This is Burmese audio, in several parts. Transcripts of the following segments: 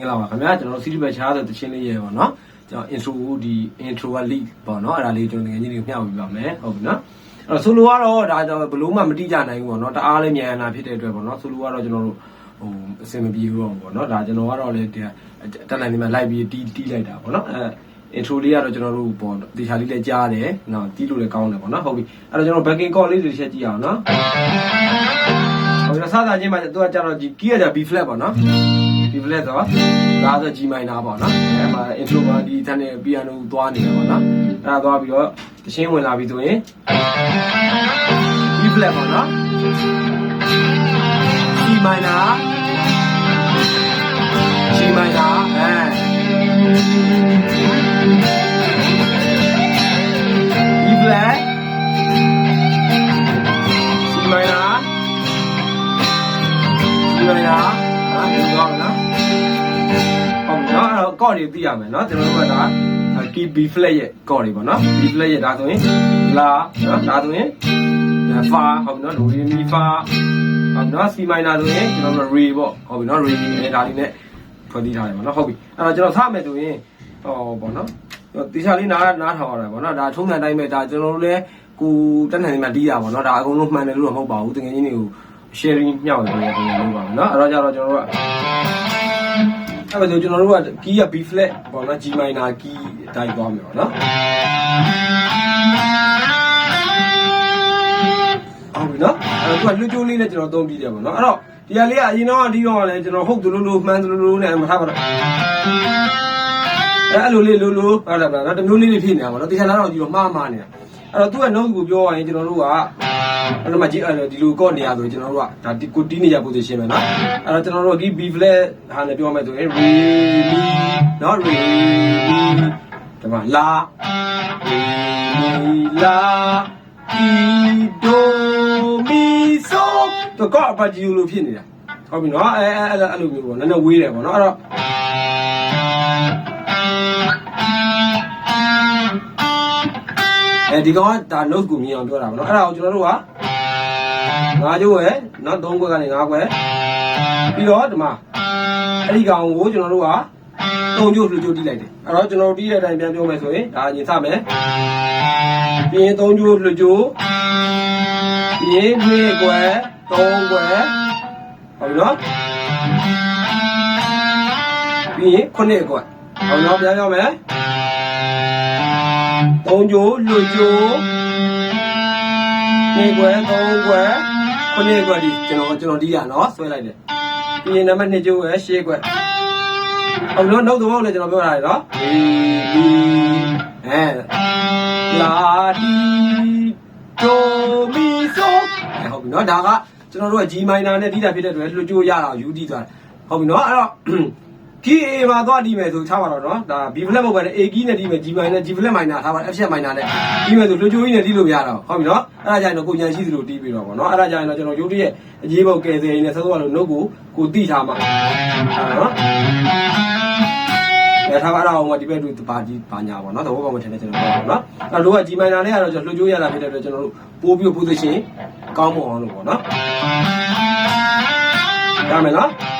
ခင်ဗျာကျွန်တော် city bus ချားဆိုတချင်းလေးရေပေါ့နော်ကျွန်တော် intro ဒီ intro က lead ပေါ့နော်အဲ့ဒါလေးကျွန်တော်ငယ်ချင်းတွေကိုမျှဝေပြပါမယ်ဟုတ်ပြီနော်အဲ့တော့ solo ကတော့ဒါတော့ဘလို့မှမတိကြနိုင်ဘူးပေါ့နော်တအားလေးမြန်လာဖြစ်တဲ့အတွက်ပေါ့နော် solo ကတော့ကျွန်တော်တို့ဟိုအဆင်မပြေဘူးတော့ပေါ့နော်ဒါကျွန်တော်ကတော့လေဒီတက်နိုင်ဒီမှာလိုက်ပြီးတီးတီးလိုက်တာပေါ့နော်အဲ intro လေးကတော့ကျွန်တော်တို့ပေါ့တေချာလေးလည်းကြားတယ်နော်တီးလို့လည်းကောင်းတယ်ပေါ့နော်ဟုတ်ပြီအဲ့တော့ကျွန်တော် backing call လေးတွေချက်ကြည့်အောင်နော်ဟိုတော့စတာချင်းမှာသူကကြတော့ဒီ key က B flat ပေါ့နော် B flat ဆိုတော့ဒါဆို G minor ပေါ့နော်အဲမှာ intro မှာဒီ channel piano သွားနေတယ်ပေါ့နော်အဲ့ဒါသွားပြီးတော့တချင်းဝင်လာပြီဆိုရင် B flat ပေါ့နော် C minor တော့ကော့တွေသိရမယ်နော်ကျွန်တော်တို့ကဒါ key B flat ရဲ့ကော့တွေပေါ့နော် B flat ရဲ့ဒါဆိုရင်လာနော်ဒါဆိုရင်ဖာဟုတ်ပြီနော်ဒိုရီမီဖာဟုတ်နော် C minor ဆိုရင်ကျွန်တော်တို့ re ပေါ့ဟုတ်ပြီနော် re နဲ့ဒါလေးနဲ့ဖွဲ့တည်ထားတယ်ပေါ့နော်ဟုတ်ပြီအဲ့တော့ကျွန်တော်စမယ်ဆိုရင်ဟောပေါ့နော်တေချာလေးနားနားထောင်ရတာပေါ့နော်ဒါထုံးစံတိုင်းပဲဒါကျွန်တော်တို့လည်းကိုတက်နိုင်နေမှတီးတာပေါ့နော်ဒါအကုန်လုံးမှန်တယ်လို့တော့မဟုတ်ပါဘူးတကယ်ချင်းတွေကို sharing မျှဝေပေးတဲ့ပုံစံမျိုးပါမယ်နော်အဲ့တော့ကြတော့ကျွန်တော်တို့က အဲ့ဒါဆိုကျွန်တော်တို့က key က B flat ပေါ့နော် G minor key အတိုင်းသွားမယ်ပေါ့နော်ဟုတ်ပြီနော်အဲ့တော့သူကလွှတ်ကျိုးလေးနဲ့ကျွန်တော်သုံးပြီးတယ်ပေါ့နော်အဲ့တော့ဒီဟာလေးကအရင်တော့အဒီတော့လည်းကျွန်တော်ဟုတ်သလိုလိုမှန်သလိုလိုနဲ့မထားပါတော့အဲ့လိုလေးလိုလိုဟုတ်လားဗျာနော်တမျိုးလေးတွေဖြစ်နေတာပေါ့နော်တရားလာတော့ဒီတော့မှားမှားနေတာ အဲ့တော့သူက note ကိုပြောရရင်ကျွန်တော်တို့ကအဲ့တော့မှကြည့်အဲ့ဒီလိုကော့နေရဆိုကျွန်တော်တို့ကဒါဒီကိုတီးနေရ position ပဲနော်အဲ့တော့ကျွန်တော်တို့ဒီ B flat ဟာနဲ့ပြောမယ်ဆိုရင် re mi နော် re mi ဒီမှာ la re mi la ti do mi so တော့ကော့အပတ်ကြီးလို့ဖြစ်နေတာဟုတ်ပြီနော်အဲအဲအဲ့လိုမျိုးပေါ့နည်းနည်းဝေးတယ်ပေါ့နော်အဲ့တော့ အဲဒီကောင်ကဒါ note ကိုမြင်အောင်ပြောတာပေါ့နော်အဲ့ဒါကိုကျွန်တော်တို့ကငါးကျိုးရဲ့နော်သုံးခွက်ကနေငါးခွက်ပြီးတော့ဒီမှာအဲ့ဒီကောင်ကိုကျွန်တော်တို့ကသုံးကျိုးလှူကျိုးတီးလိုက်တယ်အဲ့တော့ကျွန်တော်တို့တီးတဲ့အတိုင်းပြန်ပြောမယ်ဆိုရင်ဒါအရင်စမယ်ပြီးရင်သုံးကျိုးလှူကျိုးပြီးရင်နှွေးခွက်သုံးခွက်ဟုတ်ပြီနော်ပြီးရင်ခုနှစ်ခွက်ဟုတ်နော်ပြန်ပြောမယ် သုံးကျိုးလှူကျိုးနှစ်ခွက်သုံးခွက်ခုနှစ်ခွက်ဒီကျွန်တော်ကျွန်တော်တီးရနော်ဆွဲလိုက်တယ်ပြီးရင်နံပါတ်2ကျိုးရဲ့ရှေ့ခွက်ဟုတ်နော်နှုတ်သဘောလည်းကျွန်တော်ပြောထားတယ်နော်ဒီဒီအဲလာဒီဒိုမီဆိုဟုတ်ပြီနော်ဒါကကျွန်တော်တို့က G minor နဲ့တီးတာဖြစ်တဲ့အတွက်လှူကြိုးရတာယူတီးသွားတယ်ဟုတ်ပြီနော်အဲ့တော့ key A မှာသွားတီးမယ်ဆိုထားပါတော့နော်ဒါ B flat မဟုတ်ဘဲနဲ့ A key နဲ့တီးမယ် G minor G flat minor ထားပါ F flat minor နဲ့တီးမယ်ဆိုလှူကြိုးကြီးနဲ့တီးလို့မရတော့ဟုတ်ပြီနော်အဲ့ဒါကြရင်တော့ကိုညာရှိသလိုတီးပြီးတော့ဗောနော်အဲ့ဒါကြရင်တော့ကျွန်တော်ရုပ်တရက်အကြီးပုတ်ကယ်ဆယ်ရင်းနဲ့ဆက်သွားလို့နှုတ်ကိုကိုတီးထားမှာအဲ့နော်အဲထားပါတော့ဟိုဒီဘက်တို့ပါကြီးပါညာပေါ့နော်သဘောပေါက်မထင်တဲ့ကျွန်တော်ပြောပါနော်အဲ့တော့က G minor နဲ့ကတော့ကျွန်တော်လှူကြိုးရတာဖြစ်တဲ့အတွက်ကျွန်တော်တို့ပိုးပြီး position ကောင်းမွန်အောင်လို့ပေါ့နော်ရမယ်နော်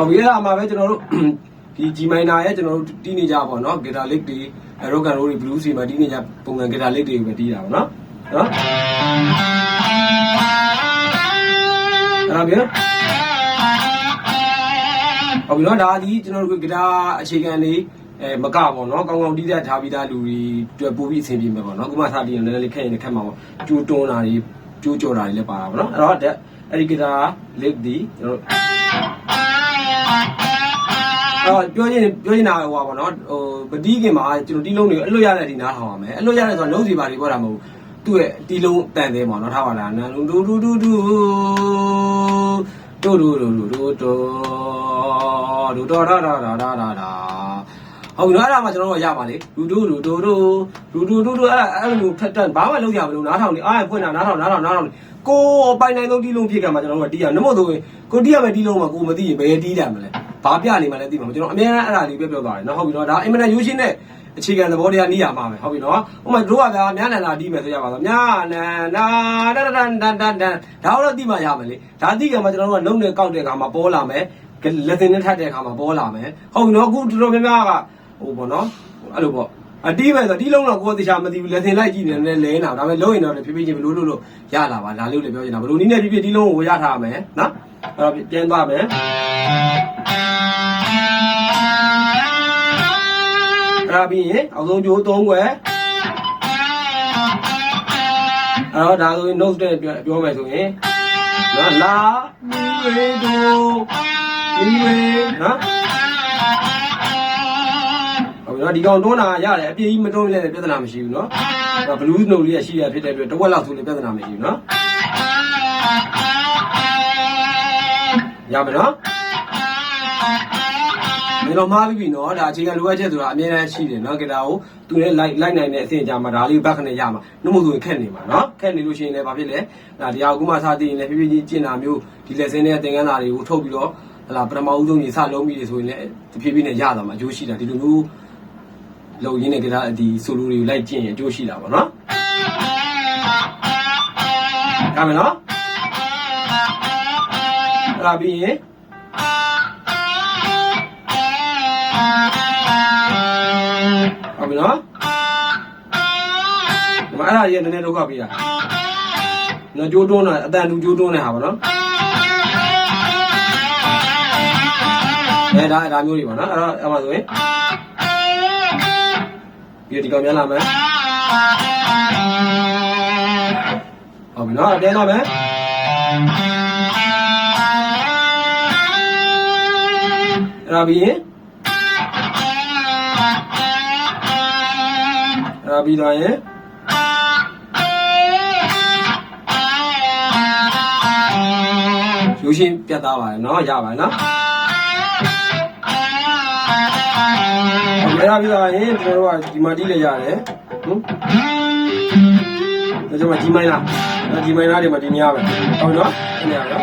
ဟောပြီးရမှာပဲကျွန်တော်တို့ဒီ G minor ရဲ့ကျွန်တော်တို့တီးနေကြပါတော့နော် guitar lick တွေ rock and roll တွေ blues တွေမှာတီးနေကြပုံစံ guitar lick တွေပဲတီးတာပေါ့နော်နော်အဲ့ဒါပြန်ဟုတ်ပြီနော်ဒါဒီကျွန်တော်တို့ဂီတာအခြေခံလေးအဲမကပေါ့နော်ကောင်းကောင်းတီးတဲ့ထားပြီးသားလူတွေတွေ့ပို့ပြီးအဆင်ပြေမှာပေါ့နော်ခုမှထားပြီးရင်လည်းလေးခက်ရင်ခက်မှာပေါ့ကျိုးတွန်းတာတွေကျိုးကြော်တာတွေလည်းပါတာပေါ့နော်အဲ့တော့အဲ့ဒီဂီတာလက်ဒီကျွန်တော် တော့ပြောချင်းပြောချင်းတာဟိုပါဗောနော်ဟိုဗတိခင်မှာကျွန်တော်တီးလုံးတွေကိုအလွတ်ရတဲ့ဒီနားထောင်ပါမယ်အလွတ်ရတဲ့ဆိုတော့လုံးစီပါတွေပေါ်တာမဟုတ်သူ့ရဲ့တီးလုံးတန်သေးပေါ့နော်ထားပါလားနာလုံးဒူဒူဒူဒူတို့တို့တို့တို့တို့တို့တော်တော်တော်တော်တော်တော် ဟုတ်ပြီနော်အဲ့ဒါမှကျွန်တော်တို့ရပါလေဒူဒူဒူဒူဒူဒူဒူဒူဒူအဲ့ဒါအဲ့လိုဖက်တက်ဘာမှလုပ်ရမလို့နားထောင်နေအားရဖွင့်တာနားထောင်နားထောင်နားထောင်ကိုပိုင်နိုင်ဆုံးတီးလုံးဖြစ်ကမှာကျွန်တော်တို့ကတီးရနမို့ဆိုရင်ကိုတီးရမယ်တီးလုံးမှာကိုမသိရင်ဘယ်တီးတယ်မလဲဘာပြနေမှလည်းသိမှာကျွန်တော်အများအားအဲ့ဒါလေးပဲပြောသွားတယ်နော်ဟုတ်ပြီနော်ဒါအင်မတန်ယူရှင်းတဲ့အခြေခံသဘောတရားနီးရမှာပဲဟုတ်ပြီနော်ဥပမာတို့ကဗျာမြနန္ဒာတီးမယ်ဆိုရပါတော့မြနန္ဒာတတတန်တန်တန်တန်ဒါတော့တိမှရမယ်လေဒါတိကမှကျွန်တော်တို့ကလုံးနဲ့ကောက်တဲ့အခါမှာပေါ်လာမယ်လက်သင်နဲ့ထပ်တဲ့အခါမှာပေါ်လာမယ်ဟုတ်ပြီနော်အခုတော်တော်များများက ဟိုပေါ့နော်အဲ့လိုပေါ့အတီးမယ်ဆိုတီးလုံးတော့ကိုယ်တခြားမသိဘူးလက်သင်လိုက်ကြည့်နေတယ်လဲနေတာဒါပေမဲ့လုံးရင်တော့ဖြည်းဖြည်းချင်းဘလို့လို့လို့ရလာပါဒါလေးကိုလည်းပြောချင်တာဘလို့နည်းနဲ့ဖြည်းဖြည်းတီးလုံးကိုရထားမယ်နော်အဲ့တော့ပြန်သွားမယ်အဲ့ဒါပြီးရင်အောက်ဆုံးကျိုး၃ခွဲအဲ့တော့ဒါဆိုရင် note တဲ့ပြောမယ်ဆိုရင်နော်လာမီဝေဒိုမီဝေနော်ဟုတ်ပြီ နော်ဒီကောင်တွန်းတာရတယ်အပြည့်ကြီးမတွန်းလည်းပြဿနာမရှိဘူးနော်ဒါဘလူးနိုလေးရရှိရဖြစ်တဲ့အတွက်တစ်ဝက်လောက်ဆိုလည်းပြဿနာမရှိဘူးနော်ရမယ်နော်ဒီတော့မှားပြီပြီနော်ဒါအခြေခံလိုအပ်ချက်ဆိုတာအများကြီးရှိတယ်နော်ကြတာကိုသူလည်း like like နိုင်တဲ့အဆင့်ကြမှာဒါလေးဘက်ခနဲ့ရမှာနှုတ်မို့ဆိုရင်ခက်နေမှာနော်ခက်နေလို့ရှိရင်လည်းဘာဖြစ်လဲဒါတရားကုမစားသိရင်လည်းဖြည်းဖြည်းချင်းကျင့်တာမျိုးဒီလက်စင်းတဲ့သင်္ကန်းသားတွေကိုထုတ်ပြီးတော့ဟလာပထမဦးဆုံးကြီးစလုံးပြီးဆိုရင်လည်းတဖြည်းဖြည်းနဲ့ရသွားမှာအကျိုးရှိတာဒီလိုမျိုး လုံရင်းနဲ့ကြတာဒီဆိုလိုတွေကိုလိုက်ကျင့်ရင်အကျိုးရှိတာပေါ့နော်ရမယ်နော်အဲ့ဒါပြီးရင်ဟုတ်ပြီနော်ဒီမှာအဲ့ဒါကြီးကနည်းနည်းဒုက္ခပေးတာနော်ကြိုးတွန်းတာအတန်တူကြိုးတွန်းတဲ့ဟာပေါ့နော်အဲဒါဒါမျိုးတွေပါနော်အဲ့တော့အဲ့မှာဆိုရင် ပြီးတော့ဒီကောင်ပြန်လာမယ်ဟုတ်ပြီနော်ပြန်လာမယ်အဲ့ဒါပြီးရင်အဲ့ဒါပြီးတော့ရင်ရိုးရှင်းပြတ်သားပါတယ်နော်ရပါတယ်နော် ဟုတ်ပြီအဲ့ဒါပြီးတော့ရင်ကျွန်တော်တို့ကဒီမှာတီးလေရတယ်ဟုတ်ဒါကြောင့်ဒီမိုင်းလားဒီမိုင်းလားဒီမှာဒီညပဲဟုတ်နော်ဒီညနော်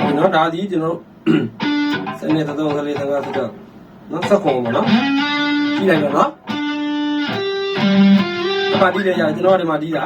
ဟုတ်နော်ဒါဒီကျွန်တော်တို့စနေသုံးကလေးသုံးကစတော့နော်စက်ခုံပါနော်ကြည့်လိုက်တော့နော်ဒီမှာတီးလေရတယ်ကျွန်တော်ကဒီမှာတီးတာ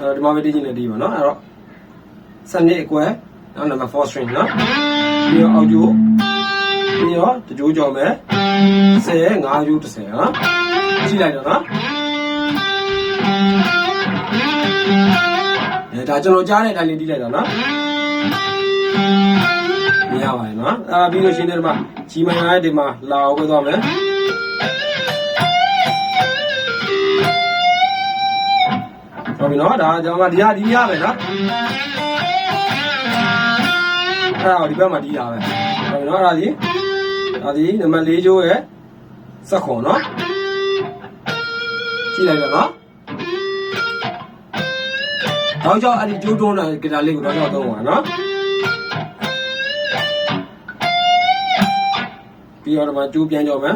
အဲဒီမှာပဲတီးခြင်းနဲ့တီးပါနော်အဲ့တော့ စနေအကွယ်နော်နံပါတ်4 string နော်ပြီးတော့အောက်ကျိုးပြီးတော့တကြိုးကြော်မယ်10 5ကျိုး30နော်ကြည့်လိုက်တော့နော်အဲဒါကျွန်တော်ကြားတဲ့အတိုင်းလေးတီးလိုက်တော့နော်မရပါဘူးနော်အာပြီးလို့ရှိရင်ဒီမှာဂျီမိုင်ရတဲ့ဒီမှာလာအောင်ပဲသွားမယ်ဟုတ်ပြီနော်ဒါကျွန်တော်ဒီဟာဒီရပဲနော် အဲ့ဒါဒီဘက်မှာတီးတာပဲဟုတ်ပြီနော်အဲ့ဒါဒီဒါဒီနံပါတ်၄ကျိုးရဲ့စက်ခွန်နော်ကြည့်လိုက်တော့နော်တော့ကြောင့်အဲ့ဒီကျိုးတွန်းတဲ့ဂီတာလေးကိုတော့ကြောင့်သုံးပါနော်ပြီးတော့ဒီမှာကျိုးပြန်ကြောမယ်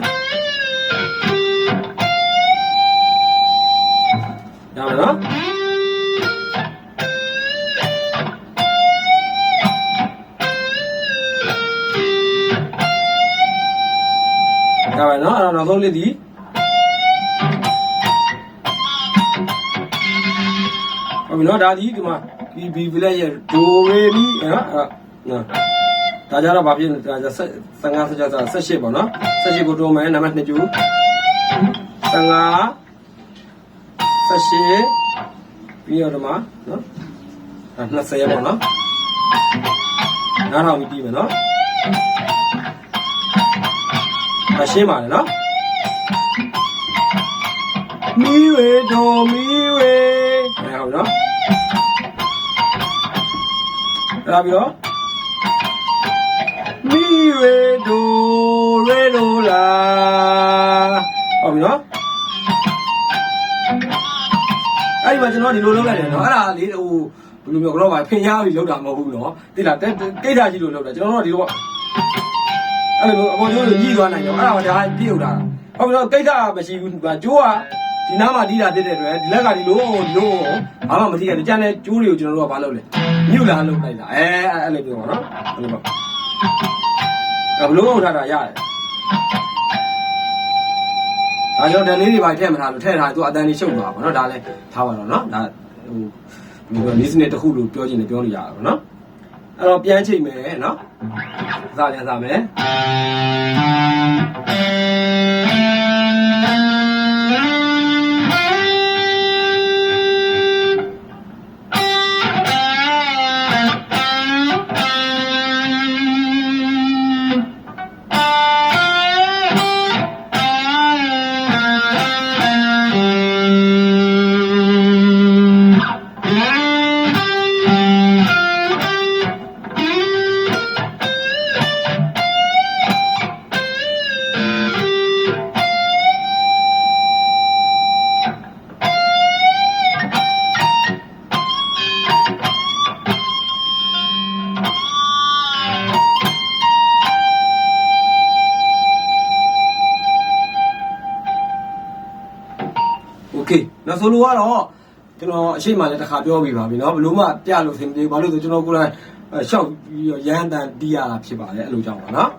ရမယ်နော် နော်အဲ့တော့နောက်ဆုံးလေးဒီဟုတ်ပြီနော်ဒါဒီဒီမှာဒီဘီဗလက်ရဲ့ဒိုရေမီနော်အဲ့နော်ဒါကြတော့ဘာဖြစ်လဲဒါကြဆက်15ဆက်ကြတာ18ပေါ့နော်18ကိုတိုးမယ်နံပါတ်2ကျူ15 18ပြီးတော့ဒီမှာနော်အဲ့20ပေါ့နော်နားထောင်ပြီးပြီးမယ်နော်အရှင်းပါလေနော် မီဝေဒိုမီဝေအဲဟုတ်နော်အဲ့ဒါပြီးတော့မီဝေဒိုရေဒိုလာဟုတ်ပြီနော်အဲ့ဒီမှာကျွန်တော်ဒီလိုလုပ်လိုက်တယ်နော်အဲ့ဒါလေးဟိုဘယ်လိုမျိုးကတော့ပါဖင်ရပြီးလုပ်တာမဟုတ်ဘူးနော်တိလားကိတ်တာကြီးလိုလုပ်တာကျွန်တော်တို့ကဒီလိုအဲ့လိုအပေါ်ကျိုးလိုညှိသွားနိုင်တော့အဲ့ဒါကဒါပြည့်ုတ်တာ ဟုတ်ပြီနော်ကိတ်တာမရှိဘူးကျိုးကဒီနားမှာတီးတာဖြစ်တဲ့အတွက်ဒီလက်ကဒီလိုဒီလိုဘာမှမတီးရဘူးကြမ်းတဲ့ကျိုးတွေကိုကျွန်တော်တို့ကဘာလုပ်လဲမြုပ်လာလုပ်လိုက်တာအဲအဲ့လိုပြောပါနော်အဲ့လိုပါအဲ့ဘလို့ဟုတ်ထားတာရတယ်ဒါကြောင့်တန်လေးတွေပါထည့်မထားလို့ထည့်ထားသူအတန်လေးရှုပ်သွားပါတော့ဒါလည်းထားပါတော့နော်ဒါဟိုဒီလိုလေးစနစ်တစ်ခုလို့ပြောချင်တယ်ပြောလို့ရတာပေါ့နော်အဲ့တော့ပြန်ချိန်မယ်နော်အစားပြန်စားမယ် เคနောက်ဆိုလိုကတော့ကျွန်တော်အရှိမလည်းတစ်ခါပြောပြီးပါပြီเนาะဘလို့မှပြလို့သင်မသေးဘူးဘာလို့လဲဆိုကျွန်တော်ကိုယ်တိုင်ရှောက်ပြီးရန်တန်တီးရတာဖြစ်ပါတယ်အဲ့လိုကြောင့်ပါเนาะ